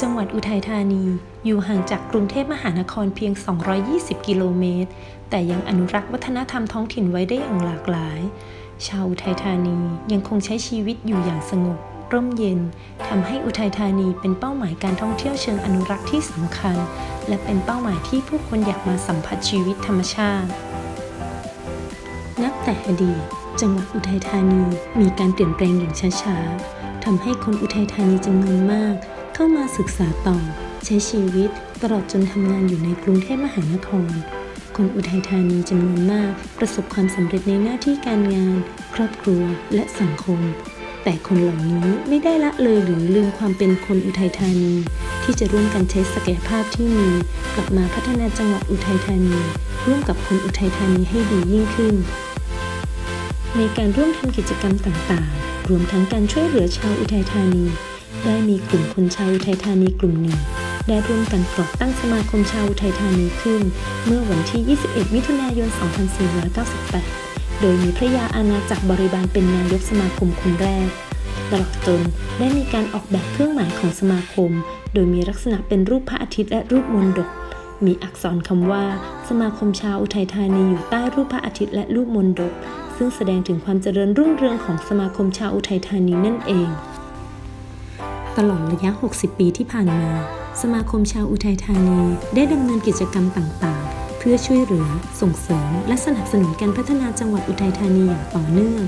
จังหวัดอุทัยธานี อยู่ห่างจากกรุงเทพมหานครเพียง 220 กิโลเมตร แต่ยังอนุรักษ์วัฒนธรรมท้องถิ่นไว้ได้อย่างหลากหลาย ชาวอุทัยธานียังคงใช้ชีวิตอยู่อย่างสงบ ร่มเย็นทำให้อุทัยธานีเป็นเป้าหมายการท่องเที่ยวเชิงอนุรักษ์ที่สำคัญ และเป็นเป้าหมายที่ผู้คนอยากมาสัมผัสชีวิตธรรมชาติ นับแต่อดีตจังหวัดอุทัยธานีมีการเปลี่ยนแปลงอย่างช้าๆทำให้คนอุทัยธานีจำนวนมาก เข้ามาศึกษาต่อ ใช้ชีวิตตลอดจนทำงานอยู่ในกรุงเทพมหานคร คนอุทัยธานีจำนวนมากประสบความสำเร็จในหน้าที่การงาน ครอบครัวและสังคม แต่คนเหล่านี้ไม่ได้ละเลยหรือลืมความเป็นคนอุทัยธานี ที่จะร่วมกันใช้ศักยภาพที่มีกลับมาพัฒนาจังหวัดอุทัยธานี ร่วมกับคนอุทัยธานีให้ดียิ่งขึ้น ในการร่วมทำกิจกรรมต่างๆ รวมทั้งการช่วยเหลือชาวอุทัยธานี ได้มีกลุ่มคนชาวอุทัยธานีกลุ่มหนึ่ง ได้ร่วมกันก่อตั้งสมาคมชาวอุทัยธานีขึ้น เมื่อวันที่ 21 มิถุนายน 2498 โดยมีพระยาอาณาจักรบริบาลเป็นนายกสมาคมคนแรก ตลอดจนได้มีการออกแบบเครื่องหมายของสมาคม โดยมีลักษณะเป็นรูปพระอาทิตย์และรูปมนดก มีอักษรคำว่า สมาคมชาวอุทัยธานีอยู่ใต้รูปพระอาทิตย์และรูปมนดก ซึ่งแสดงถึงความเจริญรุ่งเรืองของสมาคมชาวอุทัยธานีนั่นเอง ตลอดระยะ 60 ปีที่ผ่านมา สมาคมชาวอุทัยธานีได้ดำเนินกิจกรรมต่างๆ เพื่อช่วยเหลือ ส่งเสริม และสนับสนุนการพัฒนาจังหวัดอุทัยธานีอย่างต่อเนื่อง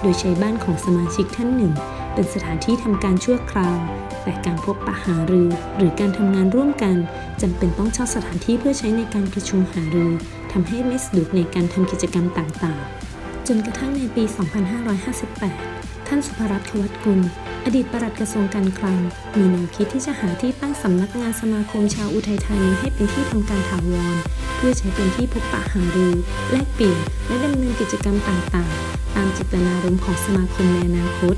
โดยใช้บ้านของสมาชิกท่านหนึ่ง เป็นสถานที่ทำการชั่วคราว แต่การพบปะหารือหรือการทำงานร่วมกันจำเป็นต้องเช่าสถานที่เพื่อใช้ในการประชุมหารือทำให้ไม่สะดวกในการทำกิจกรรมต่างๆ จนกระทั่งในปี 2558 ท่านสุภรัตน์ขวัตกุล อดีตปลัดกระทรวงการคลัง มีแนวคิดที่จะหาที่ตั้งสำนักงานสมาคมชาวอุทัยธานีให้เป็นที่ทำการถาวร เพื่อใช้เป็นที่พบปะหารือ แลกเปลี่ยน และดำเนินกิจกรรมต่างๆ ตามเจตนารมณ์ของสมาคมในอนาคต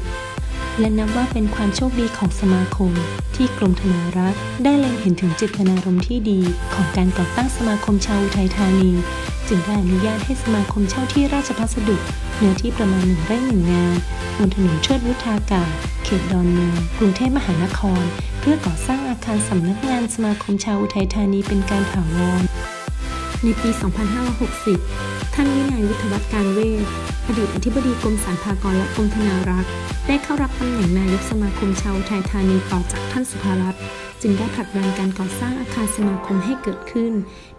และนับว่าเป็นความโชคดีของสมาคม ที่กรมธนารักษ์ได้เล็งเห็นถึงเจตนารมณ์ที่ดีของการก่อตั้งสมาคมชาวอุทัยธานี จึงได้อนุญาตให้สมาคมเช่าที่ราชพัสดุเนื้อที่ประมาณหนึ่งไร่หนึ่งงานบนถนนเชิดวุฒากาศ เขตดอนเมืองกรุงเทพมหานคร เพื่อก่อสร้างอาคารสำนักงานสมาคมชาวอุทัยธานีเป็นการถาวรในปี 2560 ท่านวินัยวิทยวัฒการเวชอดีตอธิบดีกรมสรรพากรและกรมธนารักษ์ ได้เข้ารับตำแหน่งนายกสมาคมชาวอุทัยธานีต่อจากท่านสุภารัตน์จึงได้ผลักดันการก่อสร้างอาคารสมาคมให้เกิดขึ้น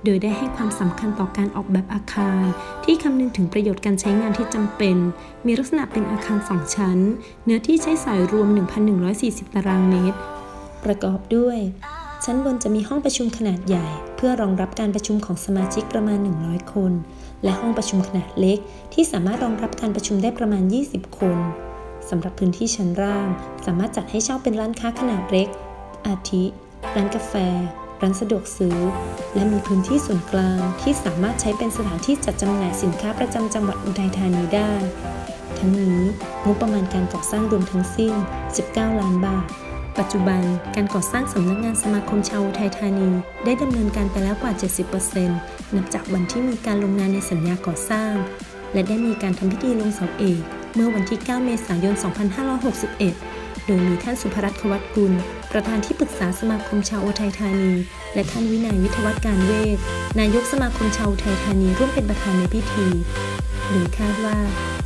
โดยได้ให้ความสำคัญต่อการออกแบบอาคาร ที่คำนึงถึงประโยชน์การใช้งานที่จำเป็น มีลักษณะเป็นอาคารสองชั้น เนื้อที่ใช้สอยรวม 1,140 ตารางเมตร ประกอบด้วย ชั้นบนจะมีห้องประชุมขนาดใหญ่ เพื่อรองรับการประชุมของสมาชิกประมาณ 100 คน และห้องประชุมขนาดเล็ก ที่สามารถรองรับการประชุมได้ประมาณ 20 คนสำหรับพื้นที่ชั้นล่าง สามารถจัดให้เช่าเป็นร้านค้าขนาดเล็ก อาทิ ร้านกาแฟ ร้านสะดวกซื้อ และมีพื้นที่ส่วนกลางที่สามารถใช้เป็นสถานที่จัดจำหน่ายสินค้าประจำจังหวัดอุทัยธานีได้ ทั้งนี้งบประมาณการก่อสร้างรวมทั้งสิ้น 19 ล้านบาท ปัจจุบันการก่อสร้างสำนักงานสมาคมชาวอุทัยธานี ได้ดำเนินการไปแล้วกว่า 70%นับจากวันที่มีการลงนามในสัญญาก่อสร้าง และได้มีการทำพิธีลงเสาเอกเมื่อวันที่ 9 เมษายน 2561 โดยมีท่านสุภรัตน์ขวัตกุล ประธานที่ปรึกษาสมาคมชาวอุทัยธานี และท่านวินัยวิทวัฒการเวชนายกสมาคมชาวอุทัยธานีร่วมเป็นประธานในพิธี หรือคาดว่า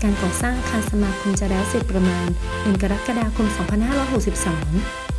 การก่อสร้างอาคารสมาคมจะแล้วเสร็จประมาณ 1 กรกฎาคม 2562